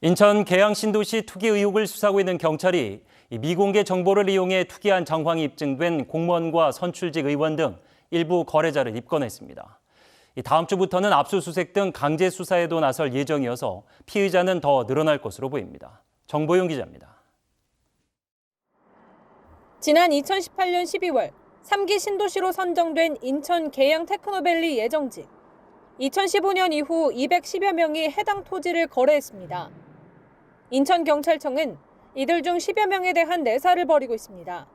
인천 계양 신도시 투기 의혹을 수사하고 있는 경찰이 이 미공개 정보를 이용해 투기한 정황이 입증된 공무원과 선출직 의원 등 일부 거래자를 입건했습니다. 이 다음 주부터는 압수수색 등 강제 수사에도 나설 예정이어서 피의자는 더 늘어날 것으로 보입니다. 정보용 기자입니다. 지난 2018년 12월 3기 신도시로 선정된 인천 계양 테크노밸리 예정지. 2015년 이후 210여 명이 해당 토지를 거래했습니다. 인천경찰청은 이들 중 10여 명에 대한 내사를 벌이고 있습니다.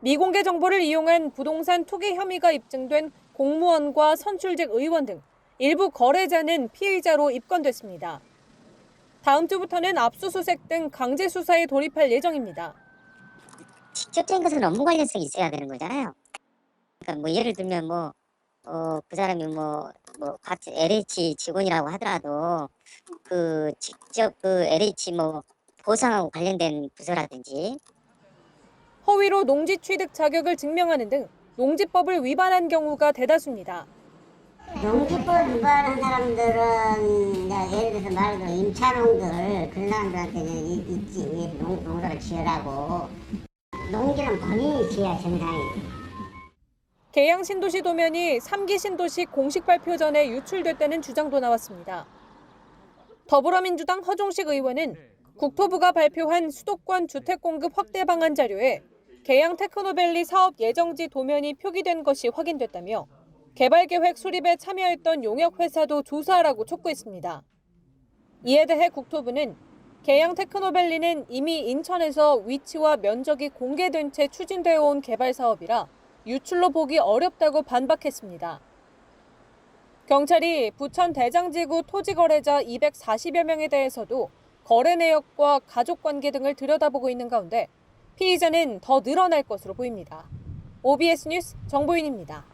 미공개 정보를 이용한 부동산 투기 혐의가 입증된 공무원과 선출직 의원 등 일부 거래자는 피의자로 입건됐습니다. 다음 주부터는 압수수색 등 강제 수사에 돌입할 예정입니다. 직접적인 것은 업무 관련성이 있어야 되는 거잖아요. 그러니까 뭐 예를 들면 뭐, 어, 그 사람이 뭐, 뭐, LH 직원이라고 하더라도 그 직접 그 LH 뭐 보상하고 관련된 부서라든지 허위로 농지 취득 자격을 증명하는 등 농지법을 위반한 경우가 대다수입니다. 농지법 위반한 사람들은 예를 들어서 말해도 임차농들 그런 사람들한테는 이- 있지 농, 농사를 지으라고 농지는 본인이 지어야 정상이에요. 계양 신도시 도면이 3기 신도시 공식 발표 전에 유출됐다는 주장도 나왔습니다. 더불어민주당 허종식 의원은 국토부가 발표한 수도권 주택 공급 확대 방안 자료에 계양 테크노밸리 사업 예정지 도면이 표기된 것이 확인됐다며 개발 계획 수립에 참여했던 용역 회사도 조사하라고 촉구했습니다. 이에 대해 국토부는 계양 테크노밸리는 이미 인천에서 위치와 면적이 공개된 채 추진되어 온 개발 사업이라 유출로 보기 어렵다고 반박했습니다. 경찰이 부천 대장지구 토지 거래자 240여 명에 대해서도 거래 내역과 가족 관계 등을 들여다보고 있는 가운데 피의자는 더 늘어날 것으로 보입니다. OBS 뉴스 정보윤입니다.